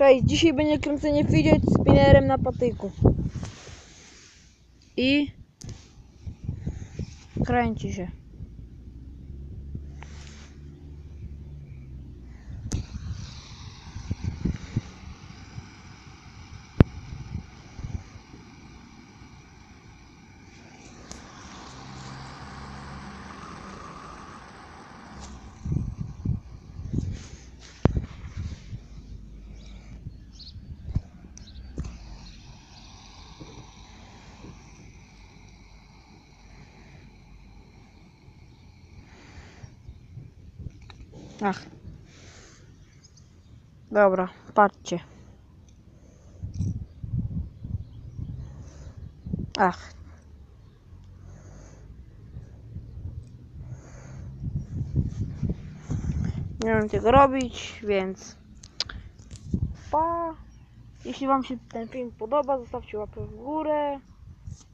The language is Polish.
Cześć, dzisiaj będzie kręcenie fidget spinnerem na patyku. I kręci się. Ach. Dobra, patrzcie. Ach. Nie wiem tego robić, więc pa. Jeśli Wam się ten film podoba, zostawcie łapę w górę.